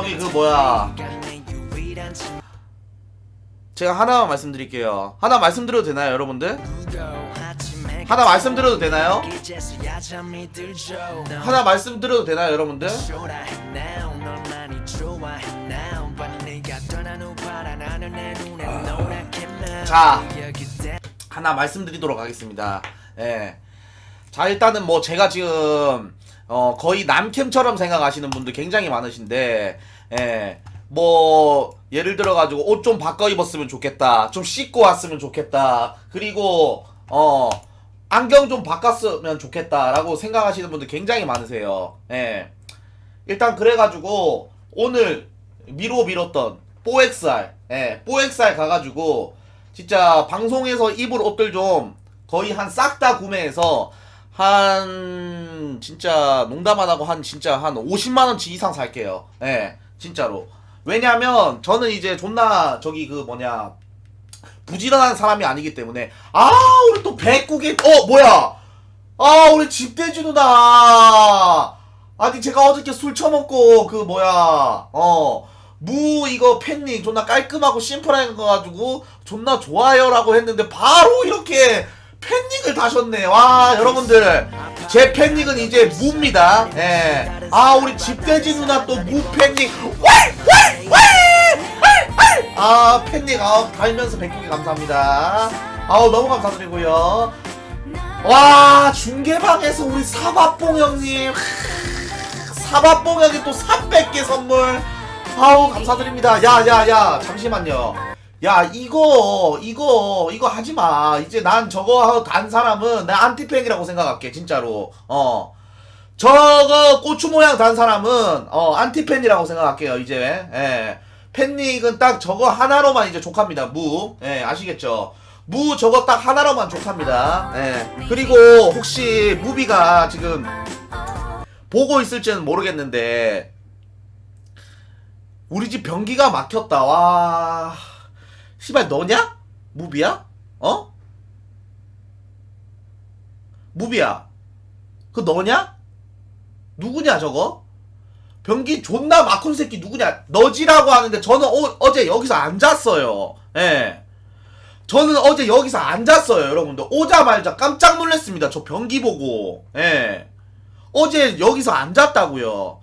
저기 그 뭐야 제가 하나만 말씀드릴게요 하나 말씀드려도 되나요 여러분들? 하나 말씀드려도 되나요? 하나 말씀드려도 되나요 여러분들? 자 하나 말씀드리도록 하겠습니다 예. 자 일단은 뭐 제가 지금 어 거의 남캠처럼 생각하시는 분들 굉장히 많으신데 예. 뭐 예를 들어 가지고 옷 좀 바꿔 입었으면 좋겠다 좀 씻고 왔으면 좋겠다 그리고 어 안경 좀 바꿨으면 좋겠다라고 생각하시는 분들 굉장히 많으세요 예. 일단 그래가지고 오늘 미로 미뤘던 4XR 예, 4XR 가가지고 진짜 방송에서 입을 옷들 좀 거의 한 싹 다 구매해서 한 진짜 농담 안 하고 한 진짜 한 50만 원치 이상 살게요. 예, 진짜로. 왜냐면 저는 이제 존나 저기 그 뭐냐 부지런한 사람이 아니기 때문에 아 우리 또 백국에 어 뭐야 아 우리 집돼지 누나 아니 제가 어저께 술 처먹고 그 뭐야 어 무 이거 팬닝 존나 깔끔하고 심플한 거 가지고 존나 좋아요라고 했는데 바로 이렇게 팬닝을 다셨네 와 여러분들. 제 팬닝은 이제 무입니다. 예 아 우리 집돼지 누나 또 무 팬닝 왈왈왈왈 왈 아 팬닝 아 달면서 백국이 감사합니다. 아우 너무 감사드리고요. 와 중계방에서 우리 사과뽕 형님. 사과뽕 형이 또 300개 선물. 아우 감사드립니다. 야 야 야. 잠시만요 야 이거 이거 이거 하지 마. 이제 난 저거 단 사람은 나 안티팬이라고 생각할게 진짜로. 어. 저거 고추 모양 단 사람은 어 안티팬이라고 생각할게요 이제. 예. 팬닉은 딱 저거 하나로만 이제 족합니다 무예 아시겠죠? 무 저거 딱 하나로만 족합니다. 예. 그리고 혹시 무비가 지금 보고 있을지는 모르겠는데 우리 집 변기가 막혔다. 와 시발 너냐? 무비야? 어? 무비야. 그 너냐? 누구냐 저거? 변기 존나 막힌 새끼 누구냐? 너지라고 하는데 저는 어, 제 여기서 앉았어요. 예. 저는 어제 여기서 앉았어요 여러분들. 오자마자. 깜짝 놀랐습니다 저 변기 보고. 예. 어제 여기서 앉았다고요.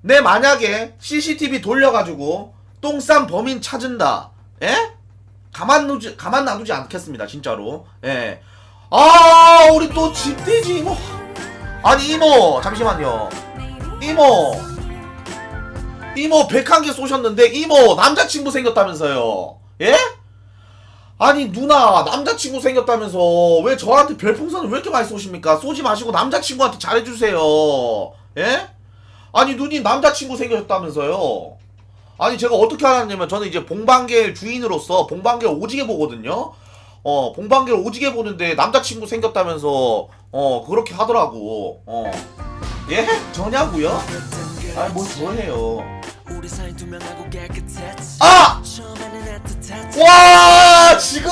내 만약에 CCTV 돌려가지고 똥 싼 범인 찾은다. 예? 가만 두지 가만 놔두지 않겠습니다 진짜로. 예. 아 우리 또 집돼지 이모. 아니 이모 잠시만요. 이모. 이모 101개 쏘셨는데 이모 남자친구 생겼다면서요. 예? 아니 누나 남자친구 생겼다면서 왜 저한테 별풍선을 왜 이렇게 많이 쏘십니까? 쏘지 마시고 남자친구한테 잘해주세요. 예? 아니 누님 남자친구 생겼다면서요 아니 제가 어떻게 알았냐면 저는 이제 봉방계 주인으로서 봉방계를 오지게 보거든요. 어 봉방계를 오지게 보는데 남자친구 생겼다면서 어 그렇게 하더라고. 어 예? 저냐고요? 아니 뭐 뭐해요? 아! 와 지금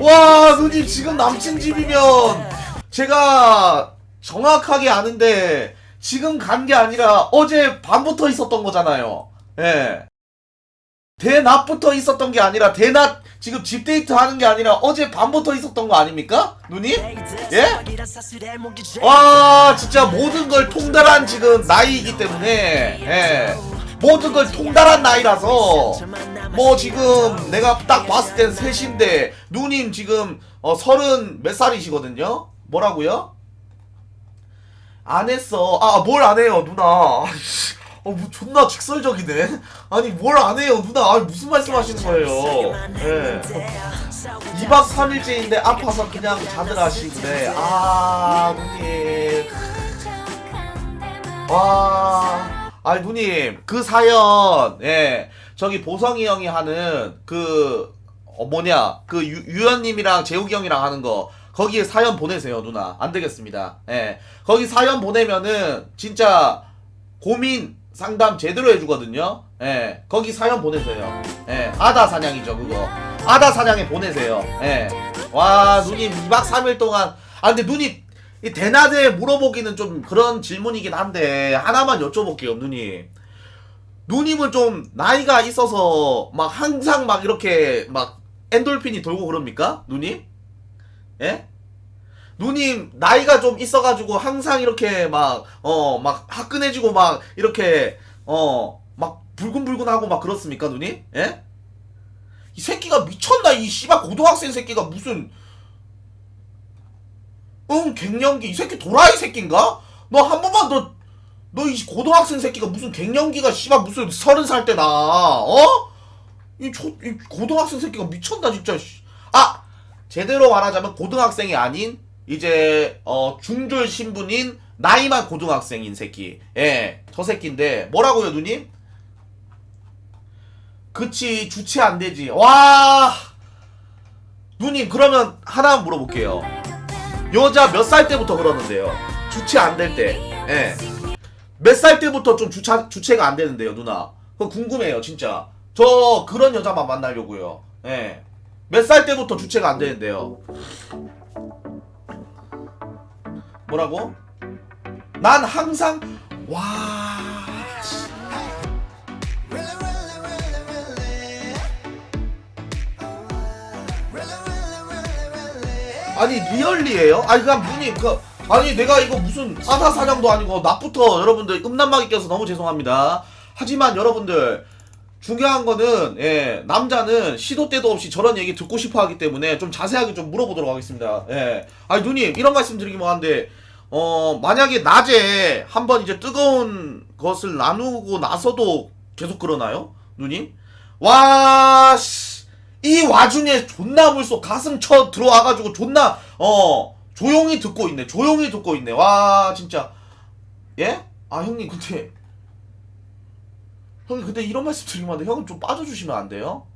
와 누님 지금 남친 집이면 제가 정확하게 아는데 지금 간 게 아니라 어제 밤부터 있었던 거잖아요. 예. 대낮부터 있었던 게 아니라 대낮 지금 집 데이트 하는 게 아니라 어제 밤부터 있었던 거 아닙니까? 누님? 예? 와 진짜 모든 걸 통달한 지금 나이이기 때문에 예. 모든 걸 통달한 나이라서 뭐 지금 내가 딱 봤을 땐 셋인데 누님 지금 어 서른 몇 살이시거든요? 뭐라고요? 안 했어. 아, 뭘 안 해요, 누나. 어, 뭐 존나 직설적이네. 아니, 뭘 안 해요, 누나. 아니, 무슨 말씀 하시는 거예요? 예. 2박 3일째인데 아파서 그냥 자느라 하시는데. 아, 누님. 와. 아니, 누님. 그 사연, 예. 저기 보성이 형이 하는 그, 어, 뭐냐. 그 유, 유연님이랑 재욱이 형이랑 하는 거. 거기에 사연 보내세요 누나. 안 되겠습니다. 예. 거기 사연 보내면은 진짜 고민 상담 제대로 해주거든요. 예. 거기 사연 보내세요. 예. 아다 사냥이죠 그거. 아다 사냥에 보내세요. 예 와 누님 2박 3일 동안. 아 근데 누님 이 대낮에 물어보기는 좀 그런 질문이긴 한데 하나만 여쭤볼게요 누님 누님은 좀 나이가 있어서 막 항상 막 이렇게 막 엔돌핀이 돌고 그럽니까 누님? 예? 누님 나이가 좀 있어가지고 항상 이렇게 막 어 막 화끈해지고 막 이렇게 어 막 불근불근하고 막 그렇습니까 누님? 예? 이 새끼가 미쳤나 이 씨발 고등학생 새끼가 무슨 응 갱년기 이 새끼 도라이 새끼인가? 너 한 번만 더너이 고등학생 새끼가 무슨 갱년기가 씨발 무슨 서른 살 때 나 어? 이, 초, 이 고등학생 새끼가 미쳤나 진짜 씨. 아 제대로 말하자면 고등학생이 아닌 이제 어 중졸 신분인 나이만 고등학생인 새끼. 예 저 새끼인데 뭐라고요 누님? 그치 주체 안 되지. 와! 누님 그러면 하나 물어볼게요. 여자 몇 살 때부터 그러는데요? 주체 안 될 때. 예. 몇 살 때부터 좀 주차, 주체가 안 되는데요 누나? 그거 궁금해요 진짜. 저 그런 여자만 만나려고요. 예. 몇 살 때부터 주체가 안 되는데요 뭐라고? 난 항상 와 씨. 아니 리얼리에요? 아니 그냥 누님 그 아니 내가 이거 무슨 아사사냥도 아니고 낮부터 여러분들 음란막이 껴서 너무 죄송합니다. 하지만 여러분들 중요한 거는 예 남자는 시도 때도 없이 저런 얘기 듣고 싶어 하기 때문에 좀 자세하게 좀 물어보도록 하겠습니다. 예 아니 누님 이런 말씀 드리기만 한데 어 만약에 낮에 한번 이제 뜨거운 것을 나누고 나서도 계속 그러나요 누님? 와 씨. 이 와중에 존나 물속 가슴 쳐 들어와 가지고 존나 어 조용히 듣고 있네 조용히 듣고 있네 와 진짜 예? 아 형님 근데 형님 근데 이런 말씀 드리면 안 돼. 형은 좀 빠져주시면 안 돼요?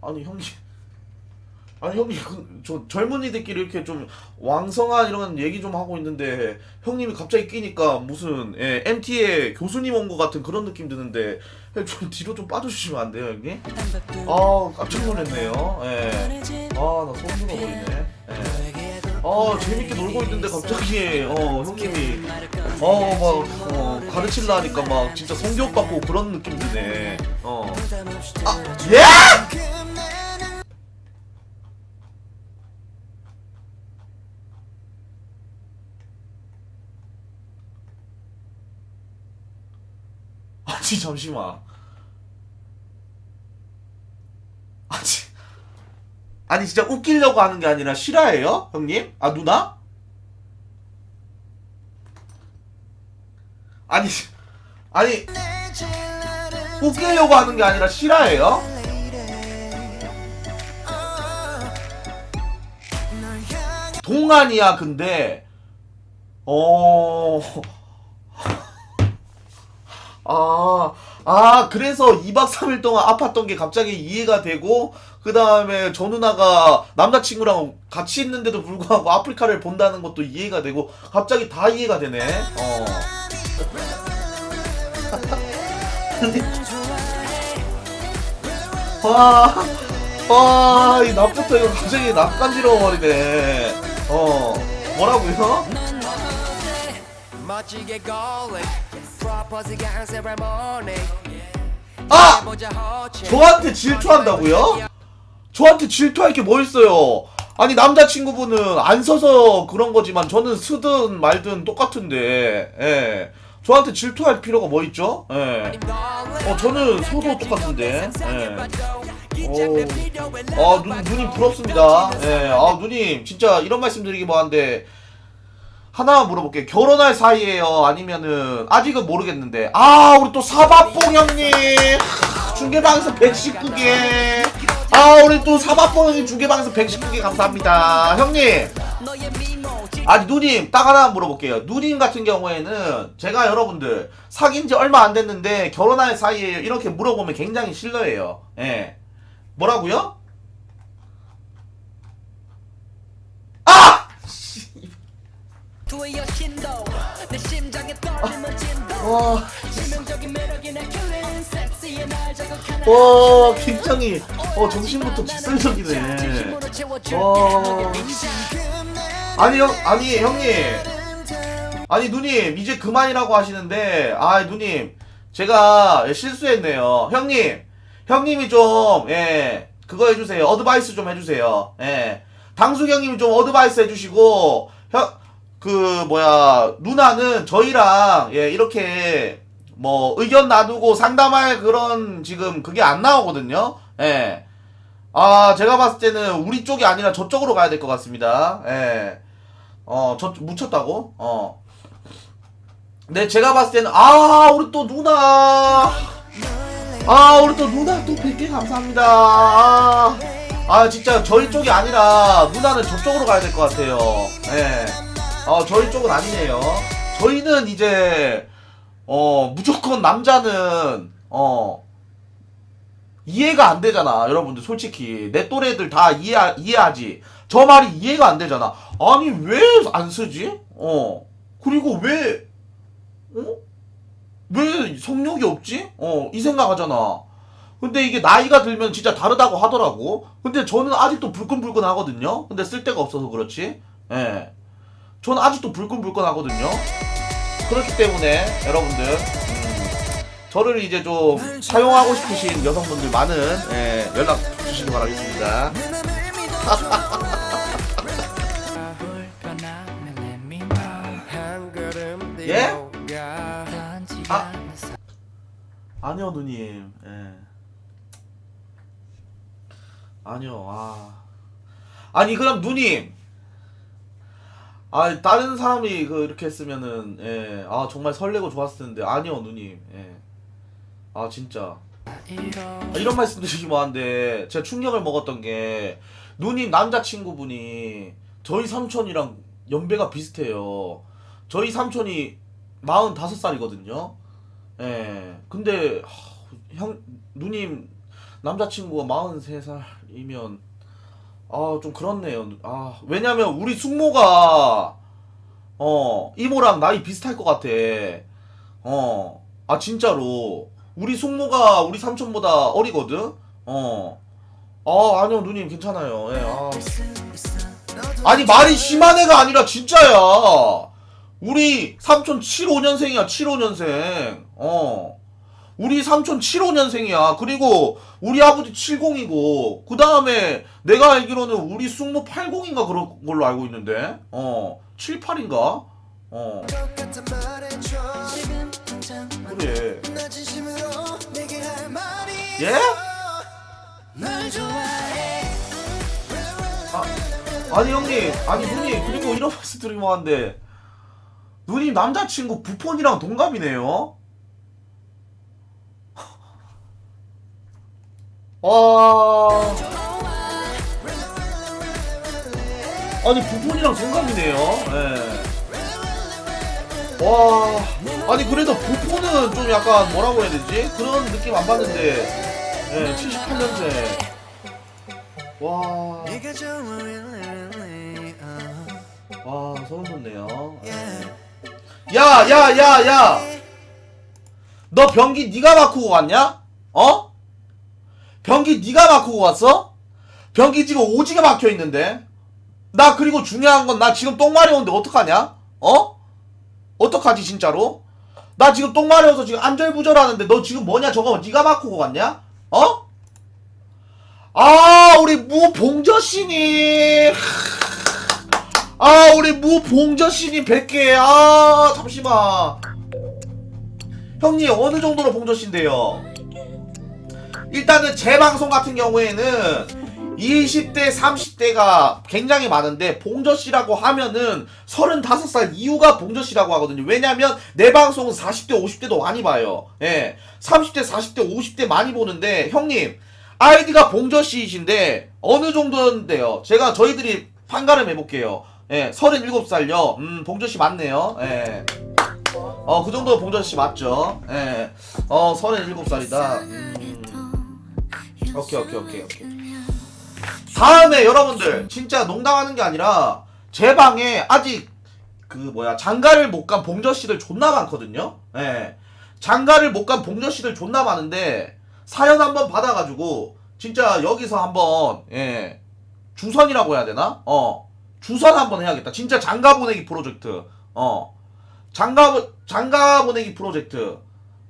아니 형님 아니 형님 그, 저 젊은이들끼리 이렇게 좀 왕성한 이런 얘기 좀 하고 있는데 형님이 갑자기 끼니까 무슨 예, MT의 교수님 온 것 같은 그런 느낌 드는데 좀 뒤로 좀 빠져주시면 안 돼요 형님? 아 깜짝 놀랐네요 예. 아나 소름 돋아버리네 예. 아 재밌게 놀고 있는데 갑자기 어 형님이. 어막 어, 가르칠라 하니까 막 진짜 성교육 받고 그런 느낌 드네. 어. 아, 예? 아니 잠시만. 아니 아니 진짜 웃기려고 하는 게 아니라 실화예요 형님? 아 누나? 아니 아니 웃기려고 하는 게 아니라 실화예요? 동안이야 근데 어... 아, 아, 그래서 2박 3일 동안 아팠던 게 갑자기 이해가 되고, 그 다음에 저 누나가 남자친구랑 같이 있는데도 불구하고 아프리카를 본다는 것도 이해가 되고, 갑자기 다 이해가 되네. 어. 와, 와, 이 낮부터 이거 갑자기 낯간지러워버리네. 어, 뭐라고요? 아! 저한테 질투한다고요? 저한테 질투할 게 뭐 있어요? 아니 남자친구분은 안 서서 그런 거지만 저는 쓰든 말든 똑같은데 예. 저한테 질투할 필요가 뭐 있죠? 예. 어 저는 서도 똑같은데 예. 오. 아 눈, 누님 부럽습니다 예. 아 누님 진짜 이런 말씀 드리기 뭐한데 하나 물어볼게요 결혼할 사이에요 아니면은 아직은 모르겠는데 아 우리 또 사바뽕 형님 하, 중계방에서 119개 아 우리 또 사바뽕 형님 중계방에서 119개 감사합니다. 형님. 아니 누님 딱 하나 물어볼게요. 누님 같은 경우에는 제가 여러분들 사귄 지 얼마 안 됐는데 결혼할 사이에요 이렇게 물어보면 굉장히 실례예요. 예. 뭐라고요? 아! 두의 여신도 내 심장에 떨림은 진도 와, 치명적인 매력이 날 killing 섹시해 날 자극하는 와 굉장히 어 정신부터 직설적이네. 채워줄게 와. 아니 형 아니 형님. 아니 누님 이제 그만이라고 하시는데 아 누님 제가 실수했네요. 형님 형님이 좀 예 그거 해주세요. 어드바이스 좀 해주세요. 예. 당숙 형님이 좀 어드바이스 해주시고 형 그 뭐야 누나는 저희랑 예 이렇게 뭐 의견 나누고 상담할 그런 지금 그게 안 나오거든요 예 아, 제가 봤을 때는 우리 쪽이 아니라 저쪽으로 가야 될 것 같습니다. 예. 어, 저, 묻혔다고? 어. 네, 제가 봤을 때는, 아, 우리 또 누나. 아, 우리 또 누나 또 100개 감사합니다. 아, 아, 진짜 저희 쪽이 아니라 누나는 저쪽으로 가야 될 것 같아요. 예. 어, 저희 쪽은 아니네요. 저희는 이제, 어, 무조건 남자는, 어, 이해가 안 되잖아, 여러분들 솔직히 내 또래들 다 이해 이해하지. 저 말이 이해가 안 되잖아. 아니 왜 안 쓰지? 어 그리고 왜 어? 왜 성욕이 없지? 어 이 생각하잖아. 근데 이게 나이가 들면 진짜 다르다고 하더라고. 근데 저는 아직도 불끈불끈 하거든요. 근데 쓸 데가 없어서 그렇지. 예. 저는 아직도 불끈불끈 하거든요. 그렇기 때문에 여러분들 음, 저를 이제 좀 사용하고 싶으신 여성분들 많은 예, 연락 주시기 바라겠습니다. 예? 아. 아니요 누님. 예. 아니요. 아. 아니 그럼 누님. 아 다른 사람이 그 이렇게 했으면은 예. 아 정말 설레고 좋았을 텐데 아니요 누님. 예. 아 진짜. 아, 이런 말씀 드리기 뭐한데 제가 충격을 먹었던 게 누님 남자친구분이 저희 삼촌이랑 연배가 비슷해요. 저희 삼촌이 45살이거든요. 예. 근데 하, 형 누님 남자친구가 43살이면 아 좀 그렇네요. 아 왜냐면 우리 숙모가 어 이모랑 나이 비슷할 것 같아. 어. 아 진짜로 우리 숙모가 우리 삼촌보다 어리거든. 어. 아 아니요 누님 괜찮아요. 예. 아. 아니 말이 심한 애가 아니라 진짜야. 우리 삼촌 75년생이야 75년생. 어. 우리 삼촌 75년생이야. 그리고 우리 아버지 70이고 그 다음에 내가 알기로는 우리 숙모 80인가 그런 걸로 알고 있는데. 어. 78인가? 어. 그래. 예? 널 좋아해 아니 형님, 아니 누님 그리고 이런 말씀 드리면 뭐한데 누님 남자친구 부폰이랑 동갑이네요. 와, 아니 부폰이랑 동갑이네요. 예. 와, 아니 그래도 부폰은 좀 약간 뭐라고 해야 되지? 그런 느낌 안 받는데, 예, 78년생. 와. 와 소름 돋네요. yeah. 야, 야, 야, 야. 너 변기 네가 바꾸고 왔냐? 어? 변기 네가 바꾸고 왔어? 변기 지금 오지게 막혀 있는데. 나 그리고 중요한 건 나 지금 똥 마려운데 어떡하냐? 어? 어떡하지 진짜로? 나 지금 똥 마려워서 지금 안절부절하는데 너 지금 뭐냐 저거 네가 바꾸고 갔냐? 어? 아 우리 무봉저씨님 아 우리 무봉저씨님 100개 아 잠시만 형님 어느 정도로 봉저씨인데요 일단은 제 방송 같은 경우에는 20대 30대가 굉장히 많은데 봉저씨라고 하면은 35살 이후가 봉저씨라고 하거든요 왜냐면 내 방송은 40대 50대도 많이 봐요 예 30대 40대 50대 많이 보는데 형님 아이디가 봉저씨이신데 어느 정도인데요 제가 저희들이 판가름 해볼게요 예 37살요 음 봉저씨 맞네요 예 어, 그 정도 봉저씨 맞죠? 예. 어, 37살이다. 음. 오케이, 오케이, 오케이, 오케이. 다음에 여러분들, 진짜 농담하는 게 아니라, 제 방에 아직, 그, 뭐야, 장가를 못 간 봉저씨들 존나 많거든요? 예. 장가를 못 간 봉저씨들 존나 많은데, 사연 한번 받아가지고, 진짜 여기서 한번, 예. 주선이라고 해야 되나? 어. 주선 한번 해야겠다. 진짜 장가 보내기 프로젝트. 어. 장가 장가 보내기 프로젝트.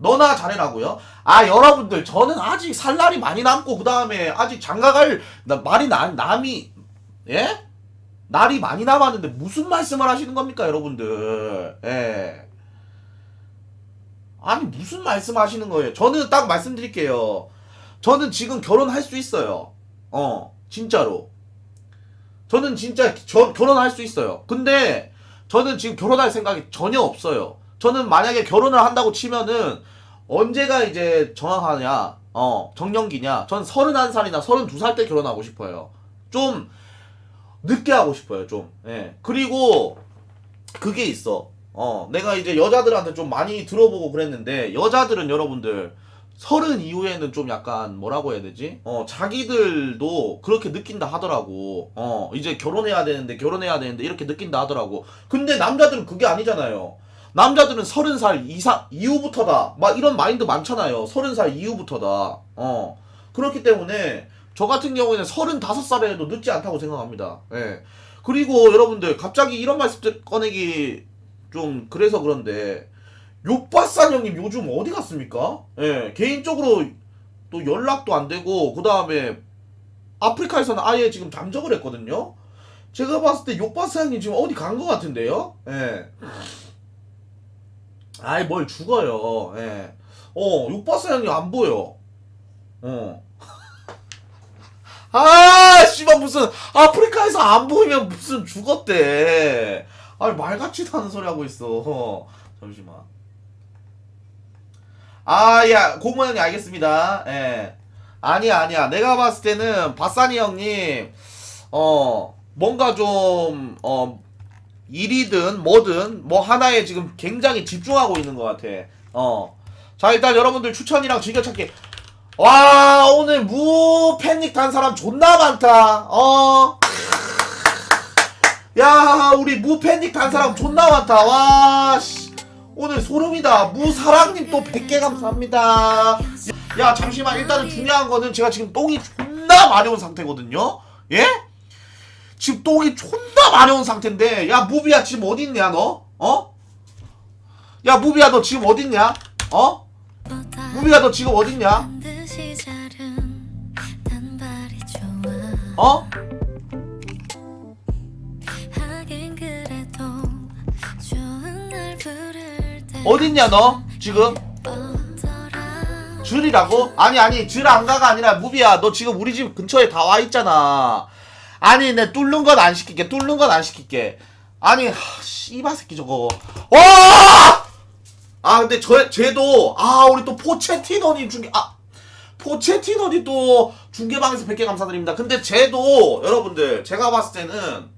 너나 잘해라고요? 아 여러분들 저는 아직 살 날이 많이 남고 그 다음에 아직 장가갈 나, 말이 나, 남이 예? 날이 많이 남았는데 무슨 말씀을 하시는 겁니까 여러분들? 예. 아니 무슨 말씀 하시는 거예요? 저는 딱 말씀드릴게요. 저는 지금 결혼할 수 있어요. 어 진짜로. 저는 진짜 저, 결혼할 수 있어요. 근데 저는 지금 결혼할 생각이 전혀 없어요. 저는 만약에 결혼을 한다고 치면은 언제가 이제 정확하냐? 어 정년기냐? 전 31살이나 32살 때 결혼하고 싶어요. 좀 늦게 하고 싶어요 좀. 예. 그리고 그게 있어. 어 내가 이제 여자들한테 좀 많이 들어보고 그랬는데 여자들은 여러분들 서른 이후에는 좀 약간 뭐라고 해야 되지? 어 자기들도 그렇게 느낀다 하더라고. 어 이제 결혼해야 되는데 결혼해야 되는데 이렇게 느낀다 하더라고. 근데 남자들은 그게 아니잖아요 남자들은 서른 살 이상 이후부터다 막 이런 마인드 많잖아요 서른 살 이후부터다 어 그렇기 때문에 저 같은 경우에는 서른다섯 살에 해도 늦지 않다고 생각합니다. 예. 그리고 여러분들 갑자기 이런 말씀 꺼내기 좀 그래서 그런데 욕바산 형님 요즘 어디 갔습니까? 예. 개인적으로 또 연락도 안 되고 그 다음에 아프리카에서는 아예 지금 잠적을 했거든요. 제가 봤을 때 욕바산 형님 지금 어디 간 것 같은데요? 예. 아이 뭘 죽어요. 예. 어 형님 안 보여. 어. 아, 씨발 무슨 아프리카에서 안 보이면 무슨 죽었대. 아니 말 같지도 않은 소리 하고 있어. 잠시만. 아, 야, 고모 형님 알겠습니다. 예. 아니야, 아니야. 내가 봤을 때는 바사니 형님 어, 뭔가 좀 어, 일이든 뭐든 뭐 하나에 지금 굉장히 집중하고 있는 것 같아. 어. 자, 일단 여러분들 추천이랑 즐겨찾기 와 오늘 무 팬닉 단 사람 존나 많다 어. 야 우리 무 팬닉 단 사람 존나 많다 와 씨. 오늘 소름이다 무 사랑님 또 100개 감사합니다 야 잠시만 일단은 중요한 거는 제가 지금 똥이 존나 마려운 상태거든요 예? 지금 똥이 존나 마려운 상태인데 야 무비야 지금 어딨냐 너? 어? 야 무비야 너 지금 어딨냐? 어? 무비야 너 지금 어딨냐? 어? 어딨냐 너 지금 줄이라고? 아니 아니 줄 안가가 아니라 무비야 너 지금 우리 집 근처에 다 와 있잖아 아니 내 뚫는 건 안 시킬게 뚫는 건 안 시킬게 아니 하, 씨바 새끼 저거 와! 아 근데 저 쟤도 아 우리 또 포체티노님 중에 아 포체티노님 또 중계방에서 100개 감사드립니다 근데 쟤도 여러분들 제가 봤을 때는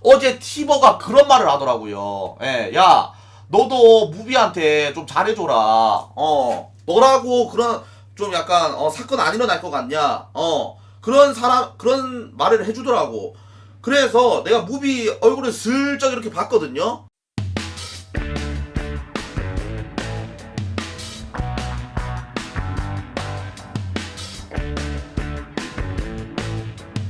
어제 티버가 그런 말을 하더라고요. 예, 야, 너도 무비한테 좀 잘해줘라. 어, 너라고 그런 좀 약간 어, 사건 안 일어날 것 같냐? 어, 그런 사람 그런 말을 해주더라고. 그래서 내가 무비 얼굴을 슬쩍 이렇게 봤거든요.